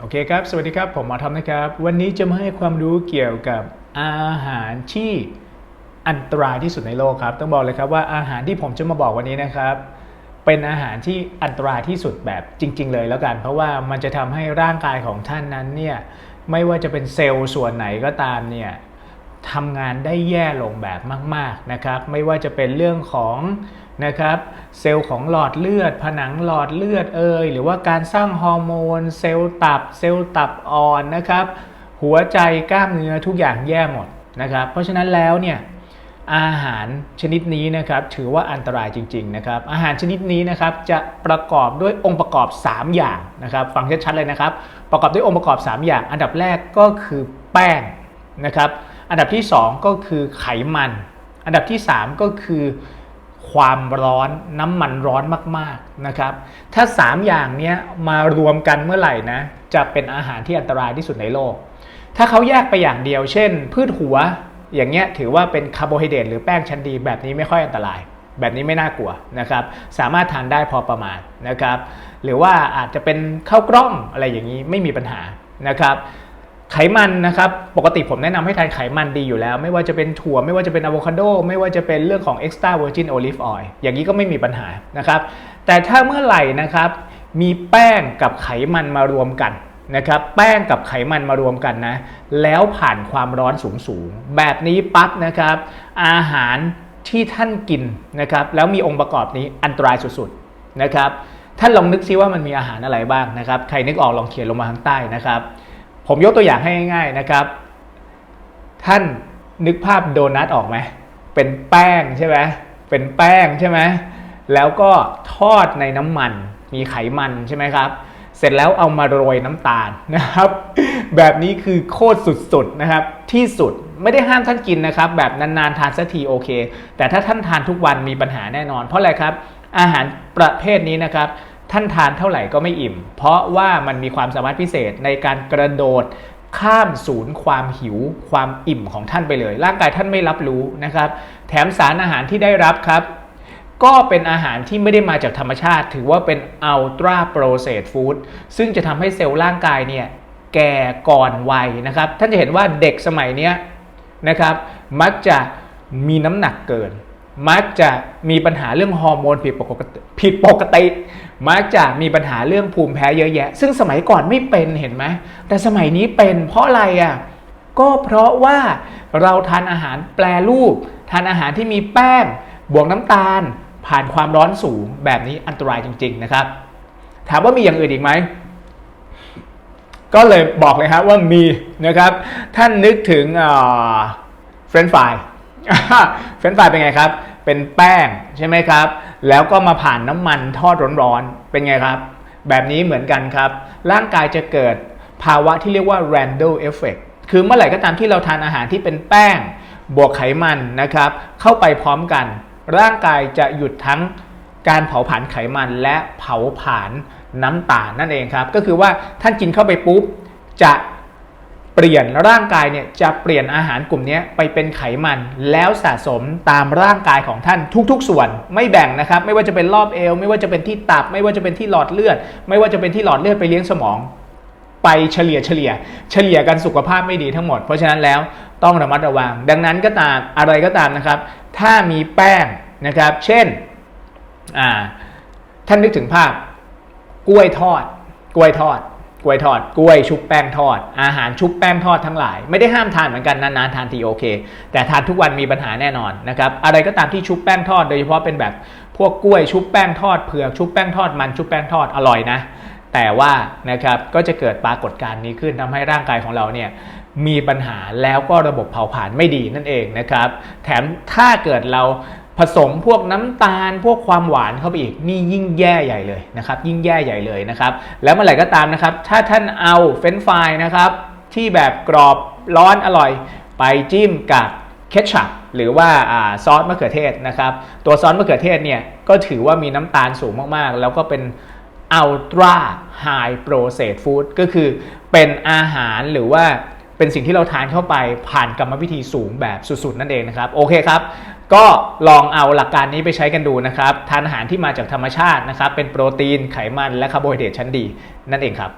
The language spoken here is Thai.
โอเคครับ สวัสดีครับ ผมหมอทอมนะครับ วันนี้จะมาให้ความรู้เกี่ยวกับอาหารที่อันตรายที่สุดในโลกครับ ต้องบอกเลยครับว่าอาหารที่ผมจะมาบอกวันนี้นะครับ เป็นอาหารที่อันตรายที่สุดแบบจริง ๆ เลยแล้วกัน เพราะว่ามันจะทำให้ร่างกายของท่านนั้นเนี่ยไม่ว่าจะเป็นเซลล์ส่วนไหนก็ตามเนี่ยทำงานได้แย่ลงแบบมาก ๆนะครับ ไม่ว่าจะเป็นเรื่องของ นะครับเซลล์ของหลอดเลือด ผนังหลอดเลือดเอยหรือว่าการสร้างฮอร์โมน เซลล์ตับ เซลล์ตับอ่อนนะครับ หัวใจกล้ามเนื้อทุกอย่างแย่หมดนะครับ เพราะฉะนั้นแล้วเนี่ยอาหารชนิดนี้นะครับถือว่าอันตรายจริงๆนะครับอาหารชนิดนี้นะครับจะประกอบด้วยองค์ประกอบ 3 อย่างนะครับฟังชัดๆเลยนะครับ ประกอบด้วยองค์ประกอบ 3 อย่าง อันดับแรกก็คือแป้งนะครับอันดับที่ 2 ก็คือไขมัน อันดับที่ 3 ก็คือ ความร้อนน้ำมันร้อนมากๆนะครับ ถ้า 3 อย่างนี้มารวมกันเมื่อไหร่นะจะเป็นอาหารที่อันตรายที่สุดในโลก ถ้าเขาแยกไปอย่างเดียว เช่น พืชหัว อย่างเงี้ยถือว่าเป็นคาร์โบไฮเดรตหรือแป้งชั้นดีแบบนี้ไม่ค่อยอันตราย แบบนี้ไม่น่ากลัวนะครับ สามารถทานได้พอประมาณนะครับ หรือว่าอาจจะเป็นข้าวกล้องอะไรอย่างนี้ไม่มีปัญหานะครับ ไขมันนะครับปกติผมแนะนำให้ทานไขมันดีอยู่แล้ว ไม่ว่าจะเป็นถั่วไม่ว่าจะเป็นอะโวคาโดไม่ว่าจะเป็นเรื่องของ extra virgin olive oil อย่างนี้ก็ไม่มีปัญหานะครับแต่ถ้าเมื่อไหร่นะครับมีแป้งกับไขมันมารวมกันนะครับแป้งกับไขมันมารวมกันนะแล้วผ่านความร้อนสูงสูงแบบนี้ปั๊บนะครับ อาหารที่ท่านกินนะครับแล้วมีองค์ประกอบนี้อันตรายสุดๆนะครับท่านลองนึกซิว่ามันมีอาหารอะไรบ้างนะครับใครนึกออกลองเขียนลงมาข้างใต้นะครับ ผมยกตัวอย่างให้ง่ายๆนะครับ ท่านนึกภาพโดนัทออกไหมเป็นแป้งใช่ไหมเป็นแป้งใช่ไหมแล้วก็ทอดในน้ำมัน มีไขมันใช่ไหมครับ เสร็จแล้วเอามาโรยน้ำตาลนะครับ แบบนี้คือโคตรสุดๆนะครับ ที่สุดไม่ได้ห้ามท่านกินนะครับ แบบนานๆทานสักทีโอเค แต่ถ้าท่านทานทุกวันมีปัญหาแน่นอน เพราะอะไรครับ อาหารประเภทนี้นะครับ ท่านทานเท่าไหร่ก็ไม่อิ่ม เพราะว่ามันมีความสามารถพิเศษในการกระโดดข้ามศูนย์ความหิวความอิ่มของท่านไปเลย ร่างกายท่านไม่รับรู้นะครับ แถมสารอาหารที่ได้รับครับ ก็เป็นอาหารที่ไม่ได้มาจากธรรมชาติ ถือว่าเป็น ultra processed food ซึ่งจะทำให้เซลล์ร่างกายเนี่ยแก่ก่อนวัยนะครับ ท่านจะเห็นว่าเด็กสมัยเนี้ยนะครับ มักจะมีน้ำหนักเกิน มักจะมีปัญหาเรื่องฮอร์โมนผิดปกติผิดปกติ มักจะมีปัญหาเรื่องภูมิแพ้เยอะแยะ ซึ่งสมัยก่อนไม่เป็นเห็นไหมแต่สมัยนี้เป็นเพราะอะไรอะก็เพราะว่าเราทานอาหารแปรรูป ทานอาหารที่มีแป้ง บวกน้ำตาล ผ่านความร้อนสูงแบบนี้อันตรายจริง ๆนะครับ ถามว่ามีอย่างอื่นอีกไหมก็เลยบอกเลยครับว่ามีนะครับ ท่านนึกถึงเฟรนฟรายเฟรนฟรายเป็นไงครับ เป็นแป้งใช่ไหมครับ แล้วก็มาผ่านน้ำมันทอดร้อนๆเป็นไงครับ แบบนี้เหมือนกันครับ ร่างกายจะเกิดภาวะที่เรียกว่า Randall effect คือเมื่อไหร่ก็ตามที่เราทานอาหารที่เป็นแป้ง บวกไขมันนะครับ เข้าไปพร้อมกัน ร่างกายจะหยุดทั้งการเผาผลาญไขมันและเผาผลาญน้ำตาลนั่นเองครับ ก็คือว่าท่านกินเข้าไปปุ๊บจะ เปลี่ยนร่างกายเนี่ยจะเปลี่ยนอาหารกลุ่มนี้ไปเป็นไขมันแล้วสะสมตามร่างกายของท่านทุกๆ ส่วนไม่แบ่งนะครับ ไม่ว่าจะเป็นรอบเอว ไม่ว่าจะเป็นที่ตับ ไม่ว่าจะเป็นที่หลอดเลือด ไม่ว่าจะเป็นที่หลอดเลือดไปเลี้ยงสมอง ไปเฉลี่ยเฉลี่ย เฉลี่ยกันสุขภาพไม่ดีทั้งหมด เพราะฉะนั้นแล้วต้องระมัดระวัง ดังนั้นก็ตามอะไรก็ตามนะครับ ถ้ามีแป้งนะครับ เช่นท่านนึกถึงภาพ กล้วยทอด กล้วยทอด ล้วยทอด กล้วยชุบแป้งทอด อาหารชุบแป้งทอดทั้งหลาย ไม่ได้ห้ามทานเหมือนกันนานๆทานทีโอเค แต่ทานทุกวันมีปัญหาแน่นอนนะครับอะไรก็ตามที่ชุบแป้งทอด โดยเฉพาะเป็นแบบพวกกล้วยชุบแป้งทอดเผือกชุบแป้งทอดมันชุบแป้งทอดอร่อยนะ แต่ว่านะครับก็จะเกิดปรากฏการณ์นี้ขึ้นทำให้ร่างกายของเราเนี่ยมีปัญหาแล้วก็ระบบเผาผลาญไม่ดีนั่นเองนะครับ แถมถ้าเกิดเรา ผสมพวกน้ำตาล พวกความหวานเข้าไปอีกนี่ยิ่งแย่ใหญ่เลยนะครับ ยิ่งแย่ใหญ่เลยนะครับ แล้วเมื่อไหร่ก็ตามนะครับ ถ้าท่านเอาเฟรนฟรายนะครับที่แบบกรอบร้อนอร่อย ไปจิ้มกับเคชัพหรือว่าอาซอสมะเขือเทศนะครับ ตัวซอสมะเขือเทศเนี่ยก็ถือว่ามีน้ำตาลสูงมากๆ แล้วก็เป็น ultra high processed food ก็คือเป็นอาหารหรือว่าเป็นสิ่งที่เราทานเข้าไปผ่านกรรมวิธีสูงแบบสุดๆ นั่นเองนะครับ โอเคครับ ก็ลองเอาหลักการนี้ไปใช้กันดูนะครับ ทานอาหารที่มาจากธรรมชาตินะครับ เป็นโปรตีนไขมันและคาร์โบไฮเดรตชั้นดี นั่นเองครับ